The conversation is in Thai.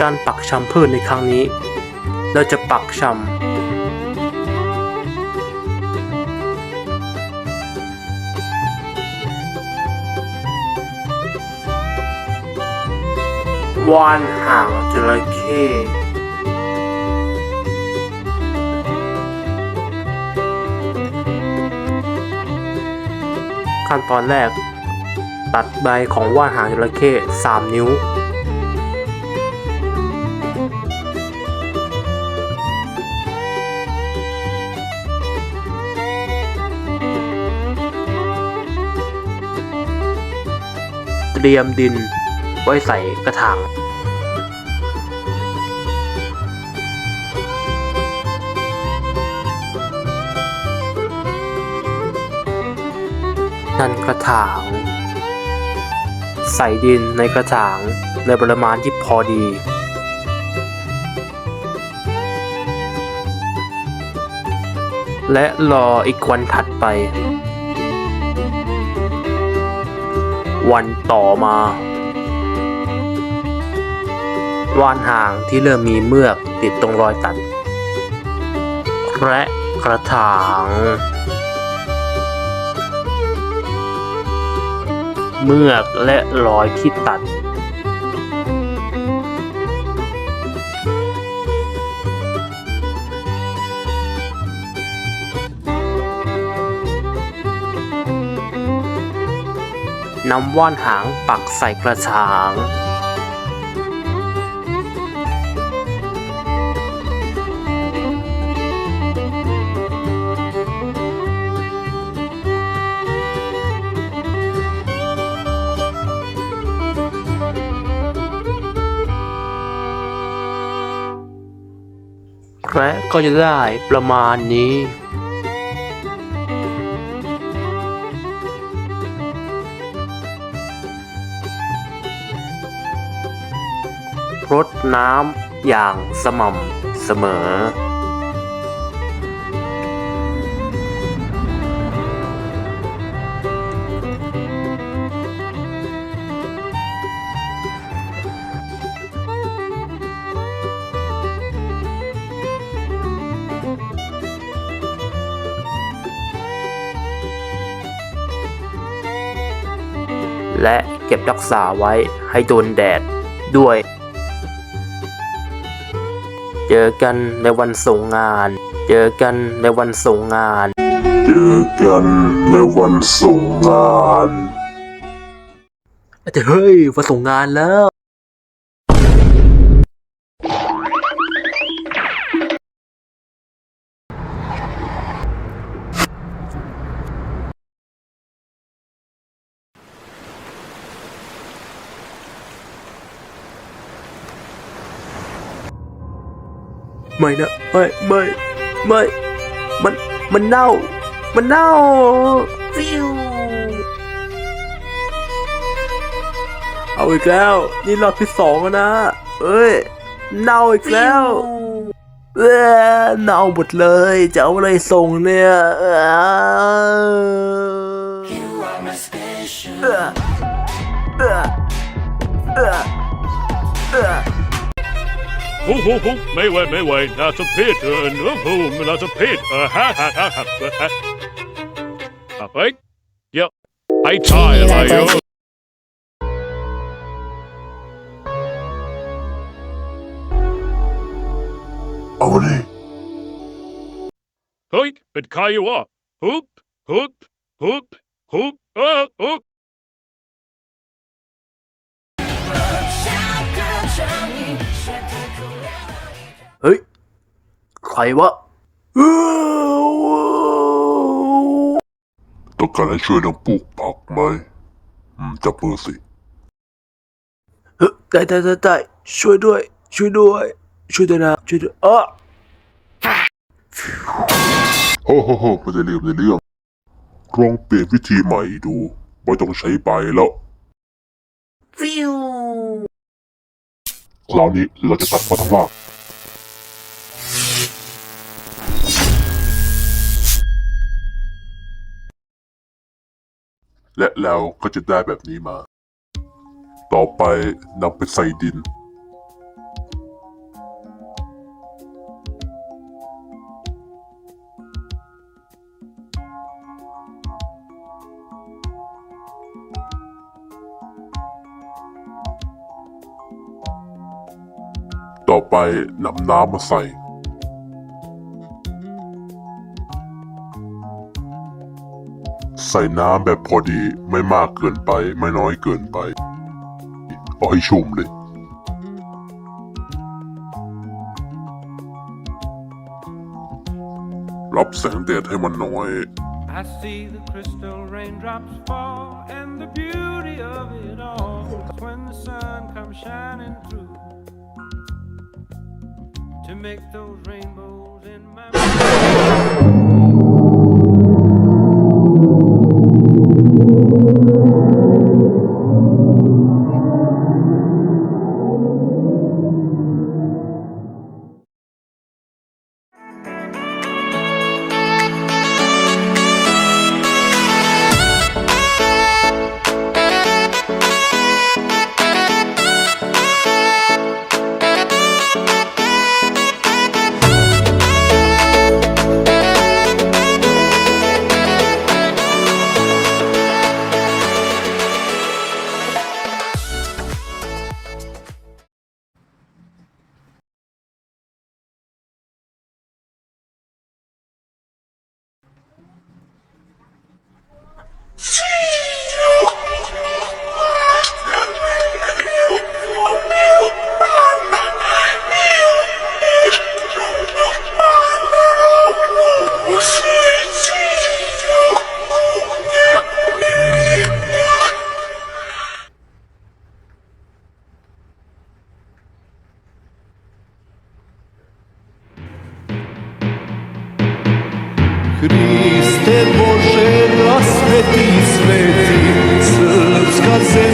การปักชำพืชในครั้งนี้ เราจะปักชำวานหางจระเข้ขั้นตอนแรก ตัดใบของว่านหางจระเข้3นิ้ว เตรียมดินไว้ใส่กระถางนั่นกระถาง ใส่ดินในกระถางในปริมาณที่พอดี และรออีกวันถัดไป วันต่อมาวานหางที่เริ่มมีเมือกติดตรงรอยตัด และกระถางเมือกและรอยที่ตัด นำว่านหางปักใส่กระถาง และก็จะได้ประมาณนี้ รดน้ำอย่างสม่ำเสมอ และเก็บรักษาไว้ให้โดนแดดด้วย เจอกันในวันส่งงาน เจอกันในวันส่งงาน เจอกันในวันส่งงาน อาจจะเฮ้ยวันส่งงานแล้ว ไม่นะไม่ไม่ไม่มันมันเน่า มันเน่าฟิวเอาอีกแล้ว นี่รอบที่สองแล้วนะเอ้ยเน่าอีกแล้วเออเน่าหมดเลยจะเอาอะไรส่งเนี่ยเออเออเออ เออเออโอ้โหโหไม่ไหวไม่ไหวน่าจะเพศเออเนื้อหูน่าจะเเป็นใครวะฮุบฮุบฮุบฮุบเออฮุบเฮ้ย ใครวะเออต้องการให้ช่วยน้องปลูกผักไหมอืมจับมือสิเฮ้ยได้ได้ได้ได้ช่วยด้วย ช่วยด้วย ช่วยด้วยนะช่วยด้วยอ้อโอ้โหโหไม่ได้เรื่องไม่ได้เรื่องลองเปลี่ยนวิธีใหม่ดูไม่ต้องใช้ใบแล้วฟิวคราวนี้เราจะตัดมาทั้งราก และเราก็จะได้แบบนี้มา ต่อไปนำไปใส่ดิน ต่อไปนำน้ำมาใส่ ใส่น้ำแบบพอดีไม่มากเกินไปไม่น้อยเกินไปเอาให้ชุ่มเลย รับแสงแดดให้มันหน่อย I see the crystal raindrops fall, and the beauty of it all is when the sun comes shining through to make those rainbows See. Isveti, Srpska zemlja